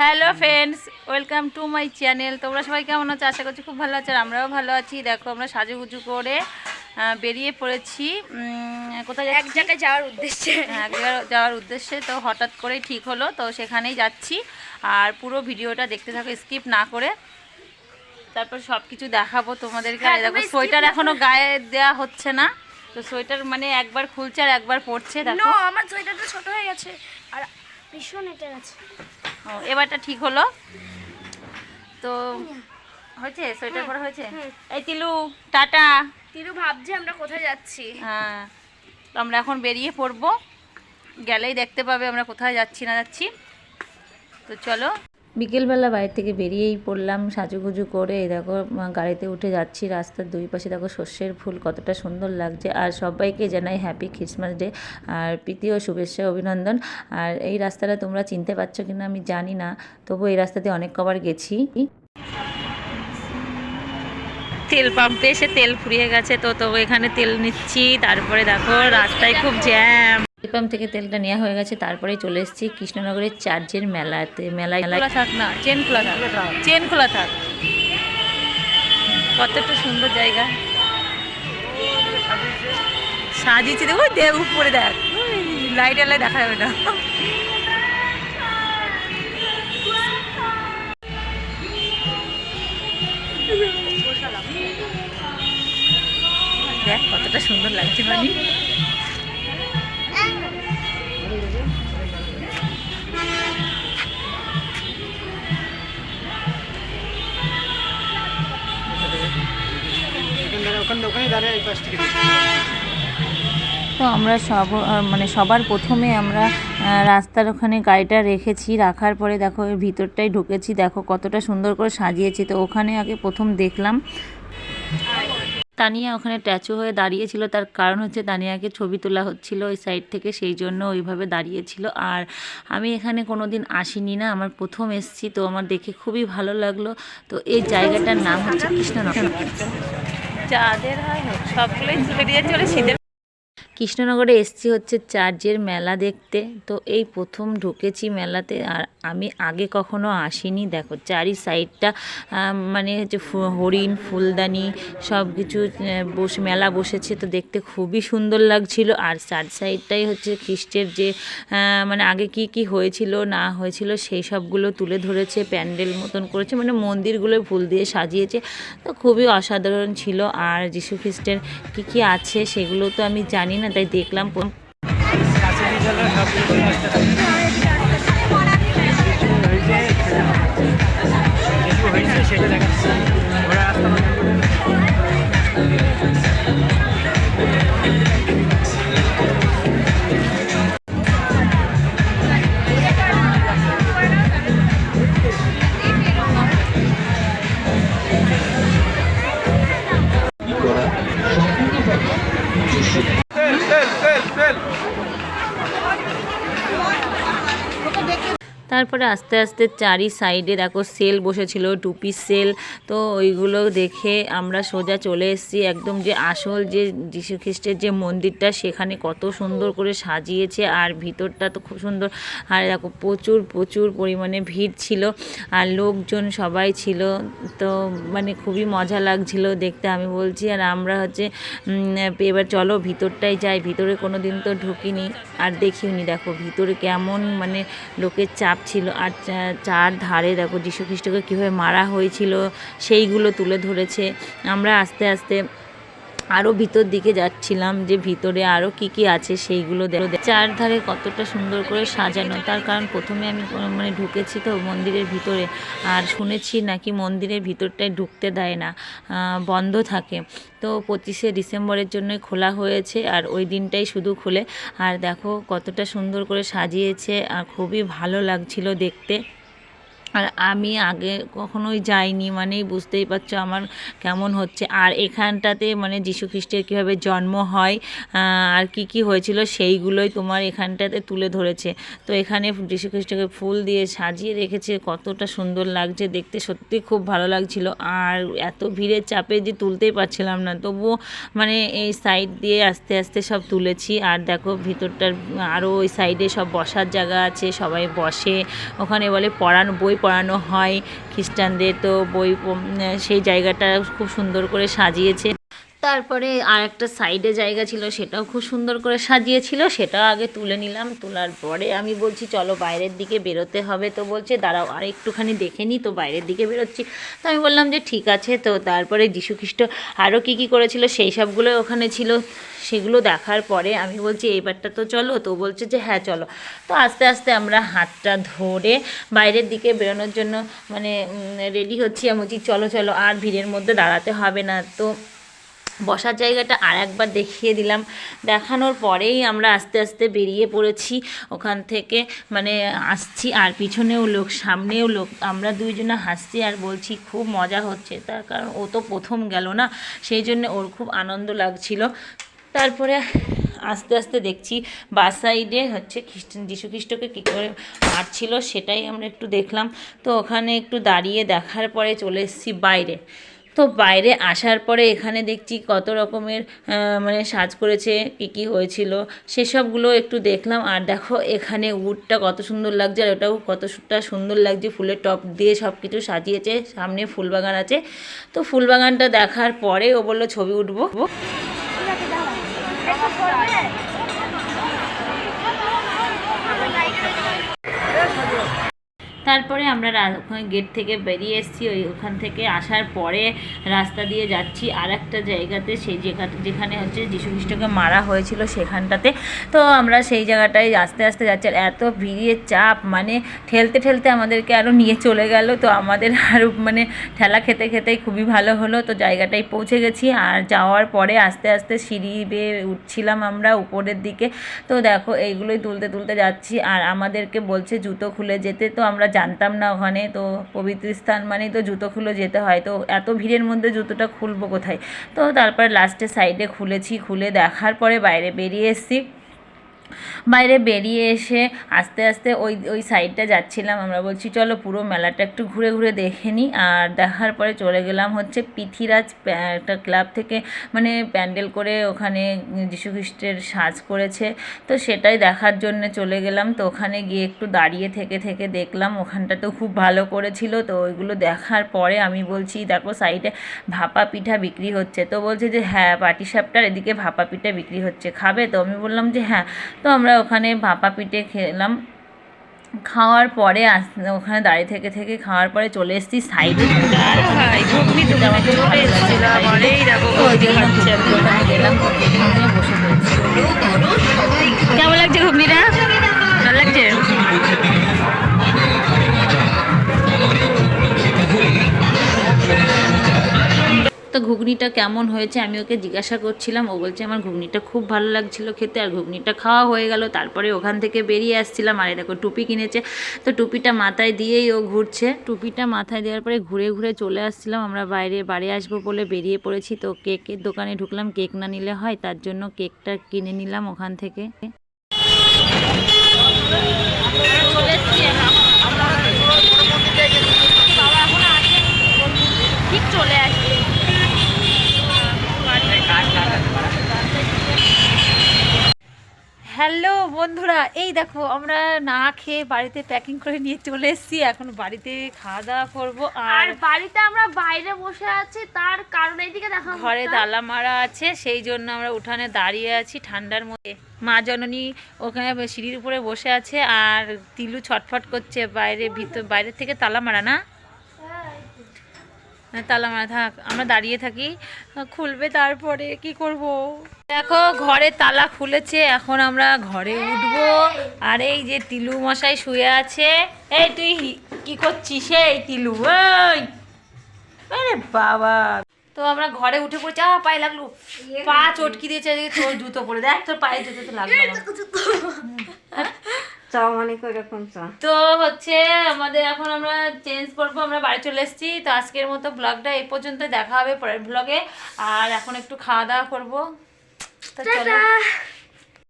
Hello friends welcome to my channel তোমরা সবাই কেমন আছো? আশা করছি খুব ভালো আছো আর আমরাও ভালো আছি। দেখো আমরা সাজুগুজু করে বেরিয়ে পড়েছি। কোথায় এক জায়গায় যাওয়ার উদ্দেশ্যে। হ্যাঁ, এক জায়গায় যাওয়ার উদ্দেশ্যে। তো হঠাৎ করেই ঠিক হলো। তো সেখানেই যাচ্ছি। আর পুরো ভিডিওটা দেখতে থাকো স্কিপ না করে। তারপর সব কিছু দেখাবো তোমাদেরকে। আর হ্যাঁ, দেখো সোয়েটার এখনও গায়ে দেওয়া হচ্ছে না। তো সোয়েটার মানে একবার খুলছে আর একবার পড়ছে দেখো। আমার সোয়েটারটা ছোট হয়ে গেছে। আর ভীষণ এটা আছে। ও, এবারটা ঠিক হলো? তো হয়েছে? সোয়েটার পরা হয়েছে? এই তিলু টাটা। তিলু ভাবছে আমরা কোথায় যাচ্ছি। হ্যাঁ তো আমরা এখন বেরিয়ে পড়ব। গেলেই দেখতে পাবে আমরা কোথায় যাচ্ছি না যাচ্ছি। তো চলো। বিকেলবেলা বাইরে থেকে বেরিয়েই পড়লাম, সাজুগুজু করে দেখো গাড়িতে উঠে যাচ্ছি, রাস্তার দুই পাশে দেখো শস্যের ফুল, কতটা সুন্দর লাগছে। আর সবাইকে জানাই হ্যাপি খ্রিসমাস ডে আর প্রীতি ও শুভেচ্ছা, অভিনন্দন। আর এই রাস্তাটা তোমরা চিনতে পারছ কিনা আমি জানি না, তবু এই রাস্তাতে অনেক কবার গেছি। তেল পাম্পে এসে তেল ফুরিয়ে গেছে, তো তো এখানে তেল নিচ্ছি, তারপরে দেখো রাস্তায় খুব জ্যাম পাম্প থেকে তেলটা নেওয়া হয়ে গেছে তারপরে চলে এসেছি কৃষ্ণনগরের চার্চের মেলাতে। মেলায় খোলা থাক না চেন খোলা থাক চেন খোলা থাক। কতটা সুন্দর জায়গা। সাজিয়েছে দেখো দেখ উপরে দেখ। লাইট আলাই দেখা যাবে না। দেখ কতটা সুন্দর লাগছে মানে। তো আমরা সব মানে সবার প্রথমে আমরা রাস্তার ওখানে গাড়িটা রেখেছি, রাখার পরে দেখো ভিতরটাই ঢুকেছি, দেখো কতটা সুন্দর করে সাজিয়েছি। তো ওখানে আগে প্রথম দেখলাম। তানিয়া ওখানে ট্যাচু হয়ে দাঁড়িয়েছিল, তার কারণ হচ্ছে তানিয়াকে ছবি তোলা হচ্ছিল ওই সাইড থেকে, সেই জন্য ওইভাবে দাঁড়িয়েছিল। আর আমি এখানে কোনো দিন আসিনি না, আমার প্রথম এসছি, তো আমার দেখে খুবই ভালো লাগল। তো এই জায়গাটার নাম হচ্ছে কৃষ্ণনগর। যাদের হয় হোক সবগুলোই বেরিয়ে চলে শীতের কৃষ্ণনগরে এসছি হচ্ছে চার্চের মেলা দেখতে। তো এই প্রথম ঢুকেছি মেলাতে আর আমি আগে কখনো আসিনি। দেখো চারি সাইডটা মানে হচ্ছে হরিণ, ফুলদানি সব কিছু বসে, মেলা বসেছে। তো দেখতে খুবই সুন্দর লাগছিল। আর চার সাইডটাই হচ্ছে খ্রিস্টের যে মানে আগে কি কি হয়েছিল, না হয়েছিল সেই সবগুলো তুলে ধরেছে, প্যান্ডেল মতন করেছে মানে মন্দিরগুলো ফুল দিয়ে সাজিয়েছে। তো খুবই অসাধারণ ছিল। আর যীশু খ্রিস্টের কী কী আছে সেগুলো তো আমি জানি না। তাই দেখলাম তারপরে আস্তে আস্তে চারি সাইডে দেখো সেল বসেছিল, টুপি সেল। তো ওইগুলো দেখে আমরা সোজা চলে এসেছি একদম যে আসল যে যীশু খ্রিস্টের যে মন্দিরটা, সেখানে কত সুন্দর করে সাজিয়েছে আর ভিতরটা তো খুব সুন্দর। আর দেখো প্রচুর প্রচুর পরিমাণে ভিড় ছিল আর লোকজন সবাই ছিল। তো মানে খুবই মজা লাগছিল দেখতে আমি বলছি। আর আমরা হচ্ছে এবার চলো ভিতরটাই যাই। ভিতরে কোনো দিন তো ঢুকিনি। আর দেখিওনি দেখো ভিতরে কেমন মানে লোকের চাপ ছিল আর চার ধারে দেখো যীশু খ্রিস্টকে কীভাবে মারা হয়েছিল, সেইগুলো তুলে ধরেছে। আমরা আস্তে আস্তে আরও ভিতর দিকে যাচ্ছিলাম যে ভিতরে আরও কি কি আছে সেইগুলো দেখো চার ধারে কতটা সুন্দর করে সাজানো। তার কারণ প্রথমে আমি মানে ঢুকেছি তো মন্দিরের ভিতরে। আর শুনেছি নাকি মন্দিরের ভিতরটায় ঢুকতে দেয় না বন্ধ থাকে। তো পঁচিশে ডিসেম্বরের জন্যই খোলা হয়েছে আর ওই দিনটাই শুধু খুলে। আর দেখো কতটা সুন্দর করে সাজিয়েছে আর খুবই ভালো লাগছিল দেখতে। আর আমি আগে কখনোই যাইনি, মানেই বুঝতেই পারছ আমার কেমন হচ্ছে। আর এখানটাতে মানে খ্রিস্টের কীভাবে জন্ম হয় আর কি কি হয়েছিল সেইগুলোই তোমার এখানটাতে তুলে ধরেছে। তো এখানে খ্রিস্টকে ফুল দিয়ে সাজিয়ে রেখেছে, কতটা সুন্দর লাগছে, দেখতে সত্যি খুব ভালো লাগছিল। আর এত ভিড়ের চাপে যে তুলতেই পারছিলাম না, তবুও মানে এই সাইড দিয়ে আস্তে আস্তে সব তুলেছি। আর দেখো ভিতরটার আরও ওই সাইডে সব বসার জায়গা আছে, সবাই বসে, ওখানে বলে পড়ানো, বই পড়ানো হয়। খ্রিস্টানদের তো বই সেই জায়গাটা খুব সুন্দর করে সাজিয়েছে। তারপরে আর একটা সাইডে জায়গা ছিল, সেটাও খুব সুন্দর করে সাজিয়েছিল, সেটাও আগে তুলে নিলাম, তোলার পরে আমি বলছি, চলো বাইরের দিকে বেরোতে হবে। তো বলছে, দাঁড়াও, আর একটুখানি দেখে নিই তো বাইরের দিকে বেরোচ্ছি। তো আমি বললাম যে, ঠিক আছে। তো তারপরে খ্রিস্ট আরও কী কী করেছিল, সেই সবগুলো ওখানে ছিল, সেগুলো দেখার পরে আমি বলছি, এইবারটা তো চলো। তো বলছে যে হ্যাঁ চলো। তো আস্তে আস্তে আমরা হাতটা ধরে বাইরের দিকে বেরোনোর জন্য মানে রেডি হচ্ছি। আমি বলছি, চলো চলো, আর ভিড়ের মধ্যে দাঁড়াতে হবে না। তো বসার জায়গাটা আর একবার দেখিয়ে দিলাম। দেখানোর পরেই আমরা আস্তে আস্তে বেরিয়ে পড়েছি। ওখান থেকে মানে আসছি আর পিছনেও লোক, সামনেও লোক। আমরা দুইজনে হাসছি আর বলছি, খুব মজা হচ্ছে। তার কারণ ও তো প্রথম গেল না, সেই জন্য ওর খুব আনন্দ লাগছিল। তারপরে আস্তে আস্তে দেখছি বাস সাইডে হচ্ছে খ্রিস্টান যীশু খ্রিস্টকে কী করে মারছিল সেটাই আমরা একটু দেখলাম। তো ওখানে একটু দাঁড়িয়ে দেখার পরে চলে এসেছি বাইরে। তো বাইরে আসার পরে এখানে দেখছি কত রকমের মানে সাজ করেছে, কী কী হয়েছিল, সেসবগুলো একটু দেখলাম। আর দেখো, এখানে উডটা কত সুন্দর লাগছে, আর ওটাও কতটা সুন্দর লাগছে। ফুলের টপ দিয়ে সব কিছু সাজিয়েছে, সামনে ফুল বাগান আছে। তো ফুল বাগানটা দেখার পরে ও বলল, ছবি উঠবো। একটু করবে তারপরে আমরা ওখানে গেট থেকে বেরিয়ে এসেছি। ওই ওখান থেকে আসার পরে রাস্তা দিয়ে যাচ্ছি আর একটা জায়গাতে। সেই যেখানে হচ্ছে খ্রিস্টকে মারা হয়েছিল সেখানটাতে। তো আমরা সেই জায়গাটায় আস্তে আস্তে যাচ্ছি। আর এত ভিড়ের চাপ মানে ঠেলতে ঠেলতে আমাদেরকে আরও নিয়ে চলে গেল। তো আমাদের আরও মানে ঠেলা খেতে খেতেই খুবই ভালো হলো। তো জায়গাটায় পৌঁছে গেছি। আর যাওয়ার পরে আস্তে আস্তে সিঁড়ি বেয়ে উঠছিলাম আমরা উপরের দিকে। তো দেখো, এইগুলোই তুলতে তুলতে যাচ্ছি। আর আমাদেরকে বলছে জুতো খুলে যেতে। তো আমরা জানতাম না ওখানে, তো পবিত্র স্থান মানেই তো জুতো খুলে যেতে হয়। তো এত ভিড়ের মধ্যে জুতোটা খুলবো কোথায়? তো তারপর লাস্টে সাইডে খুলেছি, খুলে দেখার পরে বাইরে বেরিয়ে এসেছি। বাইরে বেরিয়ে এসে আস্তে আস্তে ওই ওই সাইডটা যাচ্ছিলাম। আমরা বলছি, চলো পুরো মেলাটা একটু ঘুরে ঘুরে দেখে নিই আর দেখার পরে চলে গেলাম হচ্ছে পৃথিরাজ একটা ক্লাব থেকে মানে প্যান্ডেল করে ওখানে যীশু খ্রিস্টের সাজ করেছে। তো সেটাই দেখার জন্য চলে গেলাম। তো ওখানে গিয়ে একটু দাঁড়িয়ে থেকে থেকে দেখলাম। ওখানটা তো খুব ভালো করেছিল। তো ওইগুলো দেখার পরে আমি বলছি, দেখো সাইডে ভাপা পিঠা বিক্রি হচ্ছে। তো বলছে যে হ্যাঁ পাটিসাপটার এদিকে ভাপা পিঠা বিক্রি হচ্ছে। খাবে? তো আমি বললাম যে হ্যাঁ। তো আমরা ওখানে ভাপা পিঠে খেলাম। খাওয়ার পরে ওখানে দাঁড়িয়ে থেকে থেকে খাওয়ার পরে চলে এসেছি সাইডে। গেলাম বসে পড়েছি। কেমন লাগছে ঘুগনিটা? ভালো লাগছে? তো ঘুগনিটা কেমন হয়েছে আমি ওকে জিজ্ঞাসা করছিলাম। ও বলছে, আমার ঘুগনিটা খুব ভালো লাগছিল খেতে আর ঘুগনিটা খাওয়া হয়ে গেল। তারপরে ওখান থেকে বেরিয়ে আসছিলাম। আর দেখো, টুপি কিনেছে। তো টুপিটা মাথায় দিয়েই ও ঘুরছে। টুপিটা মাথায় দেওয়ার পরে ঘুরে ঘুরে চলে আসছিলাম। আমরা বাইরে বাড়ি আসব বলে বেরিয়ে পড়েছি। তো কেকের দোকানে ঢুকলাম। কেক না নিলে হয়, তার জন্য কেকটা কিনে নিলাম ওখান থেকে চলে এসছি ঠিক চলে আসছি হ্যালো বন্ধুরা এই দেখো আমরা না খেয়ে বাড়িতে প্যাকিং করে নিয়ে চলে এসেছি। এখন বাড়িতে খাওয়া দাওয়া করব। আর বাড়িতে আমরা বাইরে বসে আছি তার কারণ এইদিকে দেখো ঘরে তালা মারা আছে সেই জন্য আমরা উঠানে দাঁড়িয়ে আছি ঠান্ডার মধ্যে। মা জননী ওখানে সিঁড়ির উপরে বসে আছে আর তিলু ছটফট করছে বাইরে ভিতর বাইরের থেকে তালা মারা না? তালা মারা থাক আমরা দাঁড়িয়ে থাকি। খুলবে তারপরে কি করব? দেখো ঘরে তালা খুলেছে এখন আমরা ঘরে উঠবো। আর এই যে তিলু মশাই শুয়ে আছে। এই তুই কি করছিস? এই তিলু ওই আরে বাবা। তো আমরা ঘরে উঠে পড়েছি আ পায়ে লাগল। পা চটকি দিয়েছে তোর জুতো পরে। দেখ তোর পায়ে জুতো তো লাগল আমার। অনেক মানে এরকম চ। তো হচ্ছে আমাদের এখন আমরা চেঞ্জ করব আমরা বাড়ি চলে এসেছি। তো আজকের মতো ব্লগটা এই পর্যন্ত দেখা হবে পরের ব্লগে আর এখন একটু খাওয়া দাওয়া করব। তো চলো।